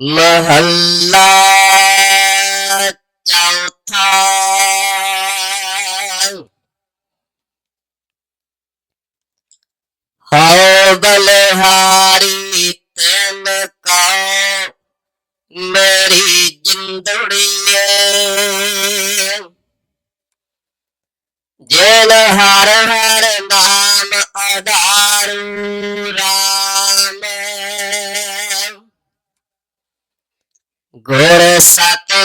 ਮਹੱਲਾ ਚੌਥਾ ਹਉ ਬਲਿਹਾਰੀ ਤੈਨ ਕਉ ਮੇਰੀ ਜਿੰਦੜੀਏ ਜਨ ਹਰ ਹਰ ਨਾਮ ਆਧਾਰੂ ਰਾਮ।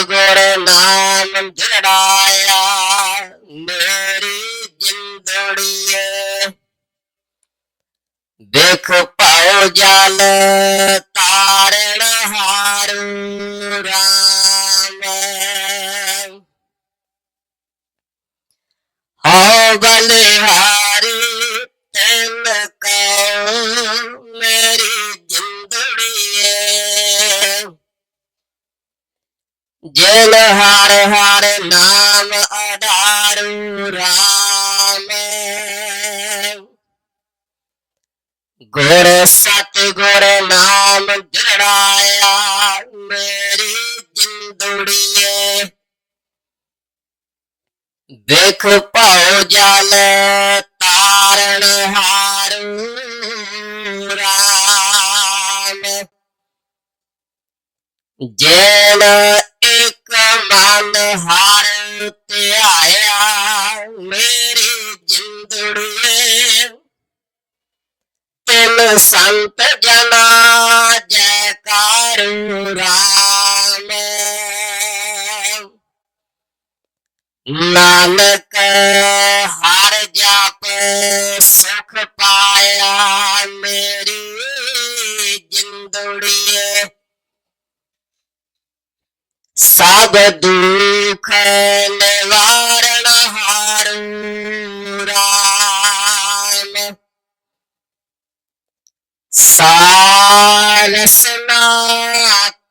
ਗੁਰ ਨਾਮ ਜੜਾਇਆ ਮੇਰੀ ਜਿੰਦੜੀਏ। ਦੇਖ ਪਾਉ ਜਲ ਤਾਰਣ ਹਾਰੂ ਰਾਮ। ਹਉ ਬਲਿਹਾਰੀ ਤੈਨ ਕਉ, ਮੇਰੀ ਜਿੰਦੜੀਏ ਜਨ ਹਰ ਹਰ ਨਾਮ ਆਧਾਰੂ ਰਾਮ। ਗੁਰ ਸਤ ਗੁਰ ਨਾਮ ਜੜਾਇਆ ਮੇਰੀ ਜਿੰਦੜੀਏ। ਦੇਖ ਭਾਉ ਜਲ ਤਾਰਨ ਹਾਰੂ ਰਾਮ। ਜੇਨ ਮਨ ਹਰ ਧਿਆਇਆ, ਮੇਰੀ ਜਿੰਦੜੀਏ ਤਿਨ ਸੰਤ ਜਨਾ ਜੈਕਾਰੂ ਰਾਮ। ਨਾਨਕ ਹਰ ਜਾਪ ਸੁਖ ਪਾਇਆ, ਮੇਰੀ ਜਿੰਦੜੀਏ। ਸਭ ਦੁਖ ਨਿਵਾਰਣ ਹਾਰੂ ਰਾਮ। ਸਾਲਸਨਾ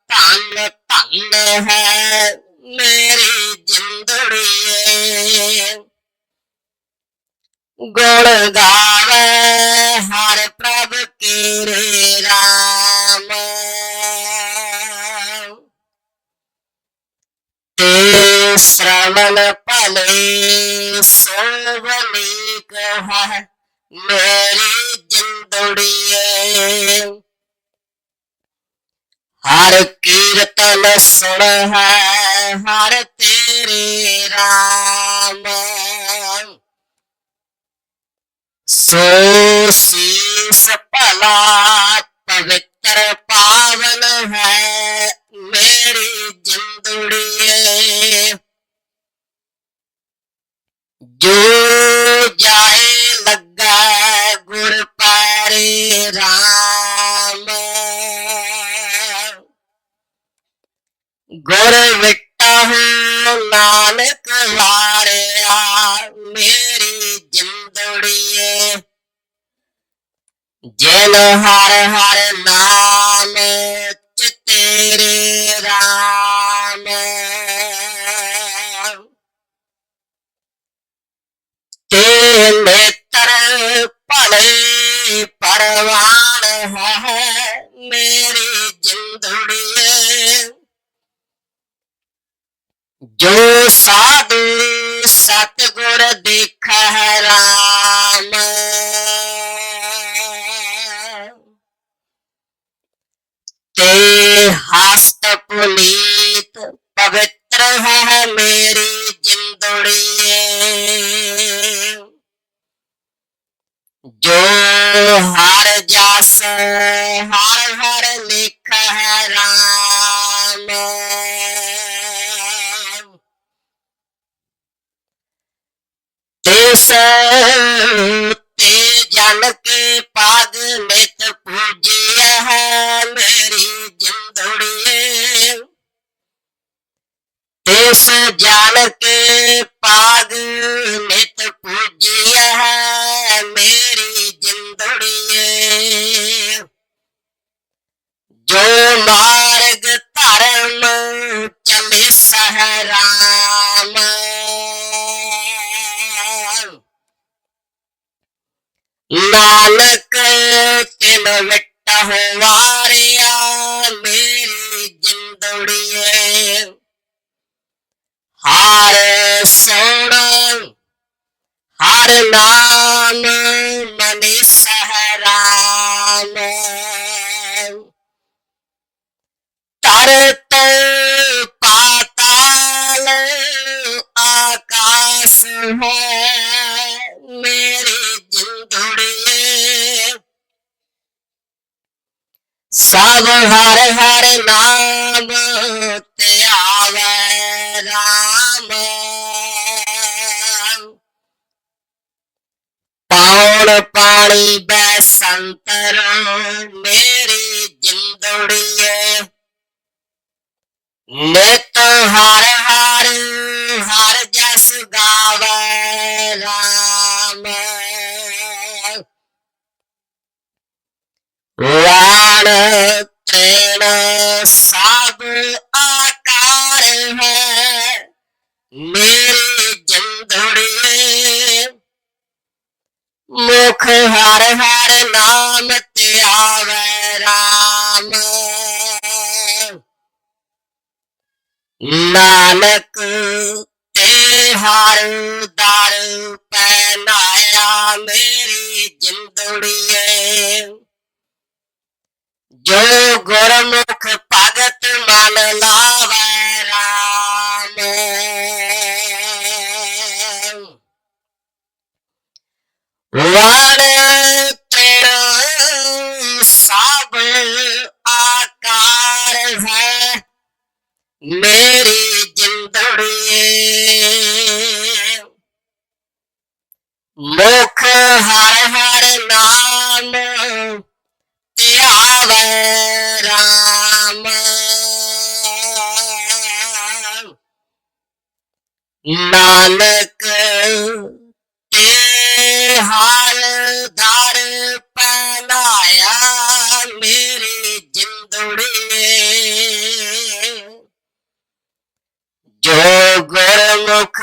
ਧਨ ਧਨ ਹੈ ਮੇਰੀ ਜਿੰਦੜੀਏ। ਗੁਣ ਗਾਵੇ ਹਰ ਪ੍ਰਭ ਕੀਰੇ ਰਾਮ। ਤੇ ਸ਼ਰਵਣ ਭਲੇ ਸੋਵਨੀਕ ਹੈ ਮੇਰੀ ਜਿੰਦੜੀਏ ਹਰ ਕੀਰਤਨ ਸੁਣ ਹੈ ਹਰ ਤੇਰੇ ਰਾਮ ਸੋ ਸੀਸ ਭਲਾ ਪਵਿੱਤਰ ਪਾਵਨ ਗੁਰ ਵਿਟਾ ਨਾਨਕ ਵਾਰਿਆ ਮੇਰੀ ਜਿੰਦੜੀਏ। ਜਿਨ ਹਰ ਹਰ ਨਾਮ ਤੇਰੇ ਰਾਮ। ਤੇ ਨੇਤਰ ਭਲੇ ਪਰਵਾਨ ਜੋ ਸਾਧੂ ਸਤਗੁਰ ਦੇਖੈ ਰਾਮ ਤੇ ਹਸਤ ਪੁਨੀਤ ਪਵਿੱਤਰ ਹੈ ਮੇਰੀ ਜਿੰਦੜੀਏ। ਜੋ ਹਰ ਜਸ ਹਰ ਹਰ ਲਿਖਾ ਰਾਮ ਤੇ ਜਨ ਕੇ ਪਾਗ ਨੇਤਰ ਪੂਜਿਆ ਹੈ ਮੇਰੀ ਜਿੰਦੜੀਏ ਤਿਸ ਜਨ ਕੇ ਪਾਗ ਨੇਤਰ ਪੂਜਿਆ ਹੈ ਮੇਰੀ ਜਿੰਦੜੀਏ ਜੋ ਮਾਰਗ ਧਰਮ ਚਲੇ ਸਹਰਾਮ। ਨਾਨਕ ਤਿਨ ਵਿਟ ਵਾਰਿਆ, ਮੇਰੀ ਜਿੰਦੜੀਏ। ਹਾਰ ਸੋਣ, ਹਰ ਨਾਮ ਮਨਿ ਸਹਰਾਮ। ਤੋ ਪਾਤਾਲ ਆਕਾਸ ਹੈ ਮੇਰੀ ਜਿੰਦੜੀਏ ਸਭ ਹਰ ਹਰ ਨਾਮ ਤੇ ਆਵੇ ਰਾਮ। ਪੌਣ ਪਾਣੀ ਬੈ ਸੰਤਰ, ਮੇਰੀ ਜਿੰਦੜੀਏ। ਨਿਤ ਹਰ ਹਰ ਹਰ ਜਸ ਗਾਵੇ ਰਾਮ ਵਾਣ ਤ੍ਰੇਣ ਸਭ ਆਕਾਰ ਹੈ। ਮੇਰੀ ਜਿੰਦੜੀਏ ਮੁਖ ਹਰ ਹਰ ਨਾਮ ਤੇ ਆਵੇ ਰਾਮ। ਨਾਨਕ ਤੇ ਹਰ ਦਰ ਪਹਿਨਾਇਆ ਮੇਰੀ ਜਿੰਦੜੀਏ। ਜੋ ਗੁਰਮੁਖ ਭਗਤ ਮਨ ਲਾਵੇ ਰਾਮ। ਵਣ ਤੇਰਾ ਸਭ ਆਕਾਰ ਹੈ। ਮੇਰੀ ਜਿੰਦੜੀਏ ਮੁਖ ਹਰ ਹਰ ਨਾਮ ਰਾਮ ਨਾਨਕ ਤੇ ਹਾਲ ਦਰ ਪਨਾਇਆ ਮੇਰੀ ਜਿੰਦੜੀਏ ਜੋ ਗੁਰਮੁਖ